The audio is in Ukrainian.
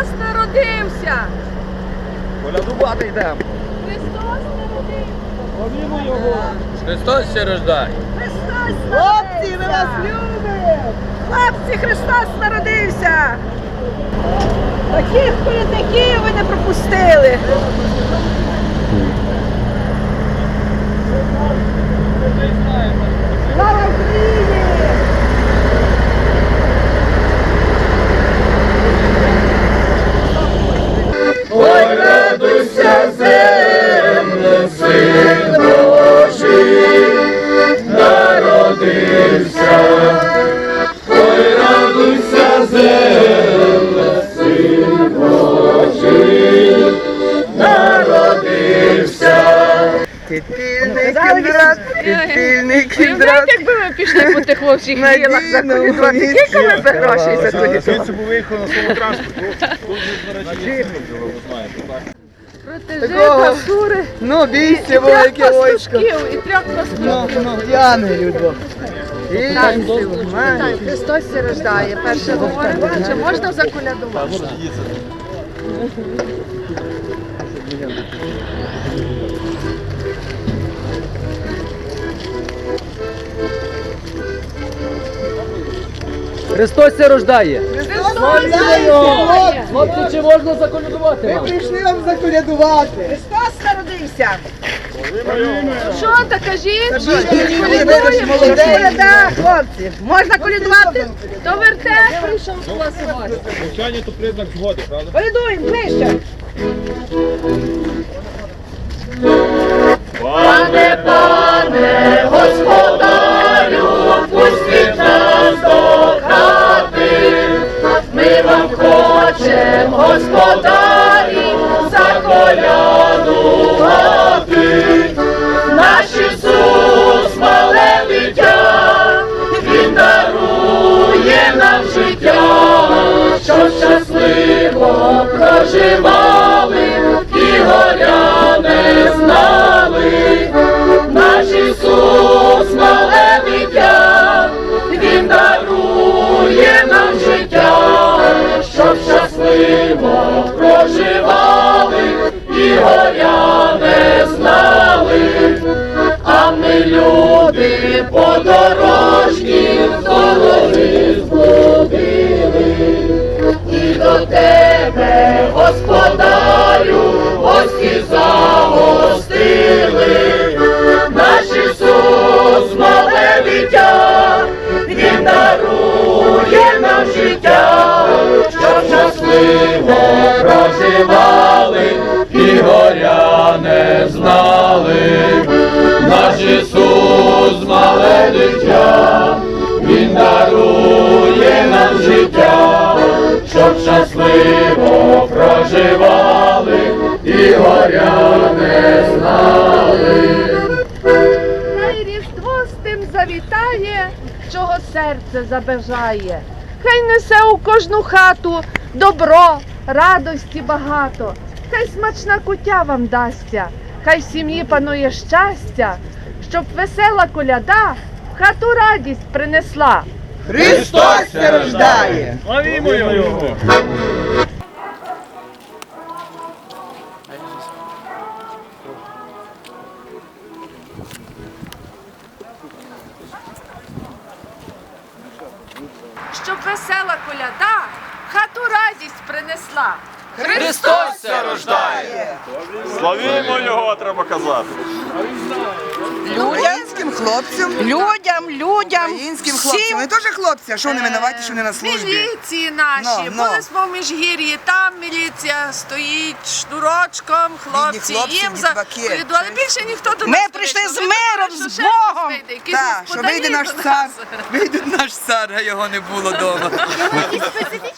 Христос народився. Колядувати йдемо. Христос народився. його. Христос ще рождає. Христос народився. Хлопці, ми вас любимо. Хлопці, Христос народився. Таких політиків ви не пропустили. Кіндрат, титильний кіндрат. Якби ми пішли по тих хлопчих гілах за колядувати, скільки ми б грошей за колядувати? Звідси був виїхав на своєму транспорті. Тут до речі, ви знаєте, так? Проти Такого. Ну, і бійся, трьох велике пастушків, і трьох Ну, пастушків. ну, Так, Май. Так, Христос сі рождає. Перше говоримо, чи можна заколядувати? Христос ще рождає. Славляємо! Хлопці, чи можна заколядувати Ми вам? прийшли вам заколядувати. Христос народився. Що так кажіть? Молодець. Коляда, хлопці. Можна колядувати? То вертеп прийшов з класувати. Мовчання то признак згоди, правда? Колядуємо ближче. Пане, пане, щасливо тебе, господарю, гості загостили. Наш Ісус, мале дитя, Він дарує нам життя, щоб щасливо проживали і горя не знали. Наш Ісус, мале дитя, не знали. Хай різдво з тим завітає, чого серце забажає. Хай несе у кожну хату добро, радості багато. Хай смачна кутя вам дасться, хай в сім'ї панує щастя, щоб весела коляда в хату радість принесла. Христос рождає. Славімо його! Щоб весела коляда хату радість принесла. Христос ся рождає! Славімо його, треба казати. Українським хлопцям, Людям, людям, українським хлопцям. Вони теж хлопці, а що вони винуваті, що вони на службі? Міліції наші, Ну, ну. були в міжгір'ї, там міліція стоїть шнурочком, хлопці, хлопці, їм за коляду, але більше ніхто до Ми нас не прийшли вийшов. з Ми миром, думали, з що ще хтось Богом. Вийде, якийсь Так, що вийде наш цар, вийде наш цар, а його не було вдома. Специфічні